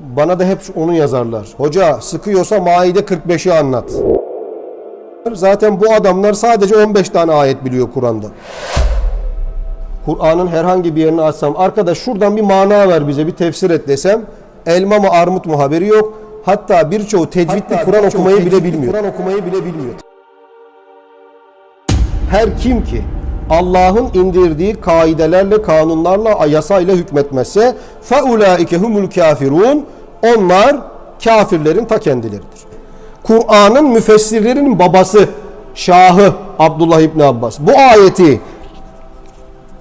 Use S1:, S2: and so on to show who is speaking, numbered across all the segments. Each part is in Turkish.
S1: Bana da hep onu yazarlar. Hoca sıkıyorsa Maide 45'i anlat. Zaten bu adamlar sadece 15 tane ayet biliyor Kur'an'da. Kur'an'ın herhangi bir yerini açsam, arkadaş şuradan bir mana ver bize, bir tefsir et desem, elma mı armut mu haberi yok. Hatta birçoğu tecvidli Kur'an okumayı bile bilmiyor. Kur'an okumayı bile bilmiyor. Her kim ki Allah'ın indirdiği kaidelerle, kanunlarla, yasayla hükmetmezse فَاُولَٰئِكَ هُمُ الْكَافِرُونَ Onlar kafirlerin ta kendileridir. Kur'an'ın müfessirlerinin babası, şahı Abdullah İbni Abbas bu ayeti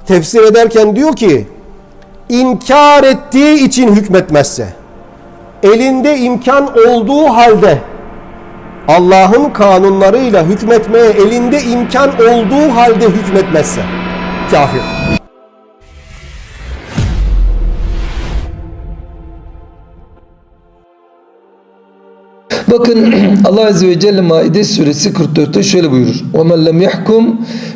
S1: tefsir ederken diyor ki inkar ettiği için hükmetmezse elinde imkan olduğu halde Allah'ın kanunlarıyla hükmetmeye elinde imkan olduğu halde hükmetmezse kafir.
S2: Bakın Allah Azze ve Celle Maide suresi 44'te şöyle buyurur. وَمَنْ لَمْ يَحْكُمْ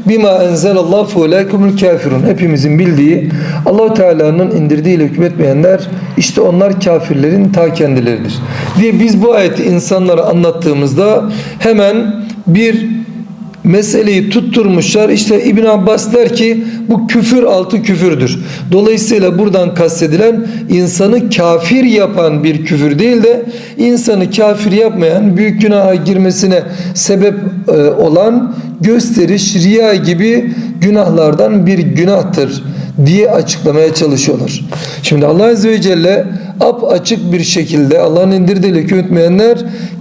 S2: بِمَا اَنْزَلَ اللّٰهُ فَاُولَٰئِكُمُ الْكَافِرُونَ Hepimizin bildiği allah Teala'nın indirdiğiyle hükmetmeyenler işte onlar kafirlerin ta kendileridir. Diye biz bu ayeti insanlara anlattığımızda hemen bir meseleyi tutturmuşlar. İşte İbn Abbas der ki bu küfür altı küfürdür. Dolayısıyla buradan kastedilen insanı kafir yapan bir küfür değil de insanı kafir yapmayan büyük günaha girmesine sebep e, olan gösteriş, riya gibi günahlardan bir günahtır diye açıklamaya çalışıyorlar. Şimdi Allah Azze ve Celle ap açık bir şekilde Allah'ın indirdiğiyle hükmetmeyenler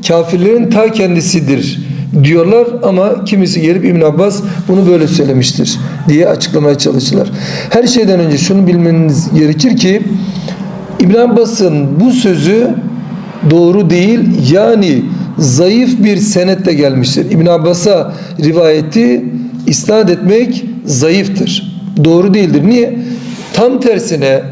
S2: kafirlerin ta kendisidir diyorlar ama kimisi gelip İbn Abbas bunu böyle söylemiştir diye açıklamaya çalıştılar. Her şeyden önce şunu bilmeniz gerekir ki İbn Abbas'ın bu sözü doğru değil yani zayıf bir senetle gelmiştir. İbn Abbas'a rivayeti isnat etmek zayıftır. Doğru değildir. Niye? Tam tersine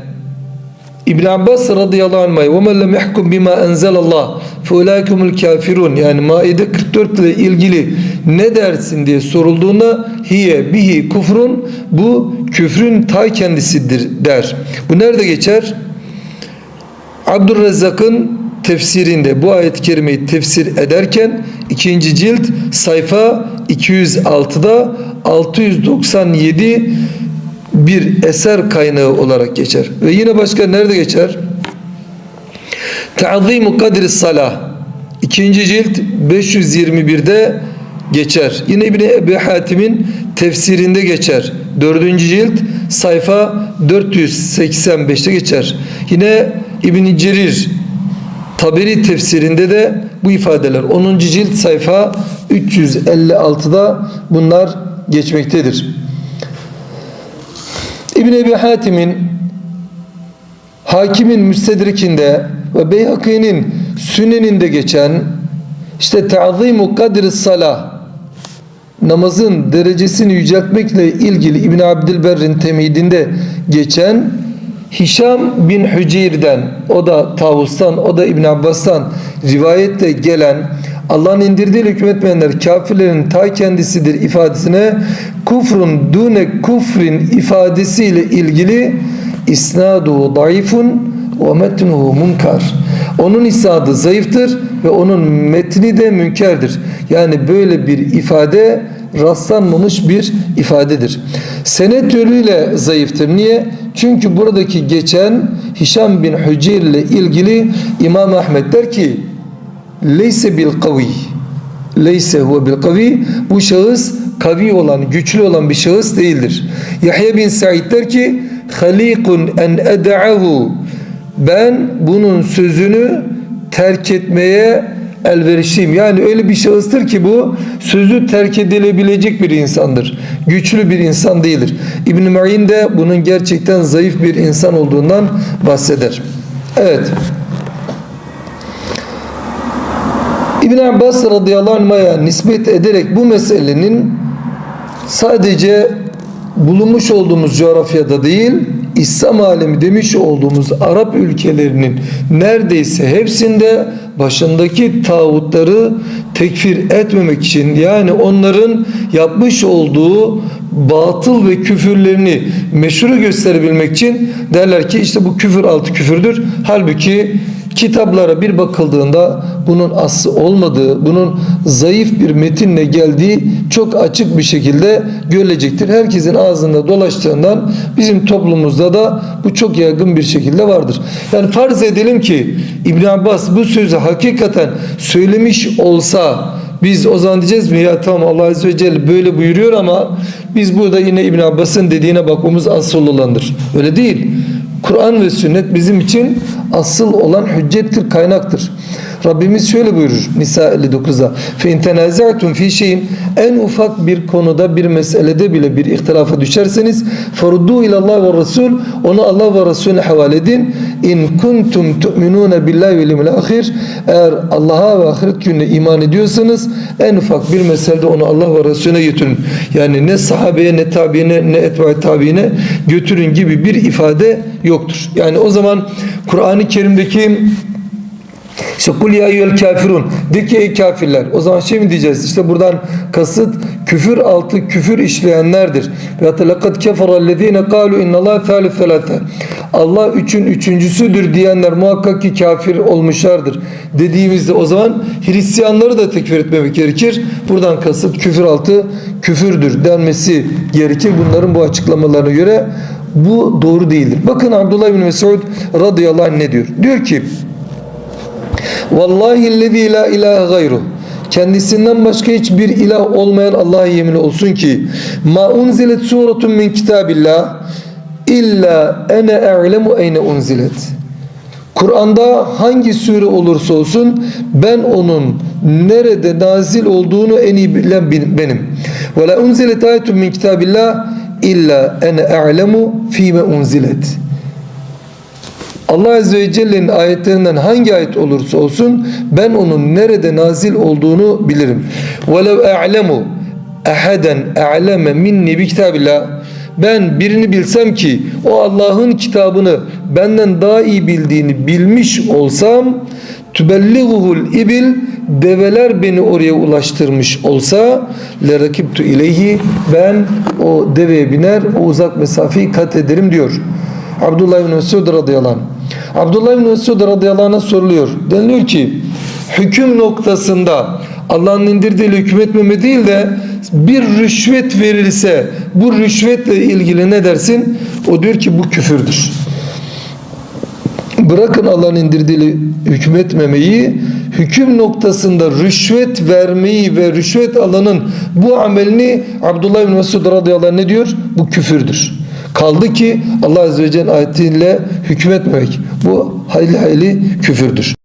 S2: İbn Abbas radıyallahu anh ve men lem yahkum bima enzelallah fe ulaikumul kafirun yani Maide 44 ile ilgili ne dersin diye sorulduğunda hiye bihi kufrun bu küfrün ta kendisidir der. Bu nerede geçer? Abdurrezzak'ın tefsirinde bu ayet-i kerimeyi tefsir ederken ikinci cilt sayfa 206'da 697 bir eser kaynağı olarak geçer. Ve yine başka nerede geçer? Ta'zimu kadri salah. İkinci cilt 521'de geçer. Yine İbni Ebi Hatim'in tefsirinde geçer. Dördüncü cilt sayfa 485'te geçer. Yine İbni Cerir Taberi tefsirinde de bu ifadeler 10. cilt sayfa 356'da bunlar geçmektedir. İbn Ebi Hatim'in Hakim'in Müstedrik'inde ve Beyhaki'nin Süneninde geçen işte ta'zimu kadri salah namazın derecesini yüceltmekle ilgili İbn Abdülberr'in temhidinde geçen Hişam bin Hüceyr'den o da Tavus'tan o da İbn Abbas'tan rivayetle gelen Allah'ın indirdiği hükmetmeyenler kafirlerin ta kendisidir ifadesine kufrun dune kufrin ifadesiyle ilgili isnadu zayıfun ve metnuhu munkar. Onun isnadı zayıftır ve onun metni de münkerdir. Yani böyle bir ifade rastlanmamış bir ifadedir. Senet yönüyle zayıftır. Niye? Çünkü buradaki geçen Hişam bin Hüceyr ile ilgili İmam Ahmet der ki leyse bil kavi leyse huve bil kavi bu şahıs kavi olan güçlü olan bir şahıs değildir. Yahya bin Said der ki halikun en eda'ahu ben bunun sözünü terk etmeye elverişliyim. Yani öyle bir şahıstır ki bu sözü terk edilebilecek bir insandır. Güçlü bir insan değildir. İbn-i Ma'in de bunun gerçekten zayıf bir insan olduğundan bahseder. Evet. İbn Abbas radıyallahu anh'a nispet ederek bu meselenin sadece bulunmuş olduğumuz coğrafyada değil İslam alemi demiş olduğumuz Arap ülkelerinin neredeyse hepsinde başındaki tağutları tekfir etmemek için yani onların yapmış olduğu batıl ve küfürlerini meşru gösterebilmek için derler ki işte bu küfür altı küfürdür. Halbuki kitaplara bir bakıldığında bunun aslı olmadığı, bunun zayıf bir metinle geldiği çok açık bir şekilde görülecektir. Herkesin ağzında dolaştığından bizim toplumumuzda da bu çok yaygın bir şekilde vardır. Yani farz edelim ki İbn Abbas bu sözü hakikaten söylemiş olsa biz o zaman diyeceğiz mi ya tamam Allah Azze ve Celle böyle buyuruyor ama biz burada yine İbn Abbas'ın dediğine bakmamız asıl olandır. Öyle değil. Kur'an ve sünnet bizim için asıl olan hüccettir, kaynaktır. Rabbimiz şöyle buyurur Nisa 59'da. Fe in tenaza'tum fi şeyin en ufak bir konuda bir meselede bile bir ihtilafa düşerseniz faruddu ila Allah ve Resul onu Allah ve Resulüne havale edin. İn kuntum tu'minun billahi vel yevmil ahir eğer Allah'a ve ahiret gününe iman ediyorsanız en ufak bir meselede onu Allah ve Resulüne götürün. Yani ne sahabeye ne tabiine ne etba tabiine götürün gibi bir ifade yoktur. Yani o zaman Kur'an-ı Kerim'deki işte kul ya eyyühel kafirun de ki ey kafirler. O zaman şey mi diyeceğiz? İşte buradan kasıt küfür altı küfür işleyenlerdir. Ve hatta lekad keferellezine kalu innallah thalith thalatha. Allah üçün üçüncüsüdür diyenler muhakkak ki kafir olmuşlardır. Dediğimizde o zaman Hristiyanları da tekfir etmemek gerekir. Buradan kasıt küfür altı küfürdür denmesi gerekir. Bunların bu açıklamalarına göre bu doğru değildir. Bakın Abdullah bin Mesud radıyallahu anh ne diyor? Diyor ki Vallahi lezi la ilahe gayru. Kendisinden başka hiçbir ilah olmayan Allah'a yemin olsun ki ma unzilet suratun min kitabillah illa ene a'lemu eyne unzilet. Kur'an'da hangi sure olursa olsun ben onun nerede nazil olduğunu en iyi bilen benim. Ve la unzilet ayetun min kitabillah illa ene a'lemu fîme unzilet. Allah Azze ve Celle'nin ayetlerinden hangi ayet olursa olsun ben onun nerede nazil olduğunu bilirim. وَلَوْ اَعْلَمُ اَحَدًا اَعْلَمَ minni bi kitabillah ben birini bilsem ki o Allah'ın kitabını benden daha iyi bildiğini bilmiş olsam tübelliguhul ibil develer beni oraya ulaştırmış olsa lerakiptu ileyhi ben o deveye biner o uzak mesafeyi kat ederim diyor. Abdullah bin Mesud radıyallahu anh. Abdullah bin Mesud radıyallahu anh'a soruluyor. Deniliyor ki hüküm noktasında Allah'ın indirdiğiyle hükmetmeme değil de bir rüşvet verilse bu rüşvetle ilgili ne dersin? O diyor ki bu küfürdür. Bırakın Allah'ın indirdiğiyle hükmetmemeyi, hüküm noktasında rüşvet vermeyi ve rüşvet alanın bu amelini Abdullah bin Mesud radıyallahu anh ne diyor? Bu küfürdür. Kaldı ki Allah Azze ve Celle'nin ayetiyle hükmetmemek. Bu hayli hayli küfürdür.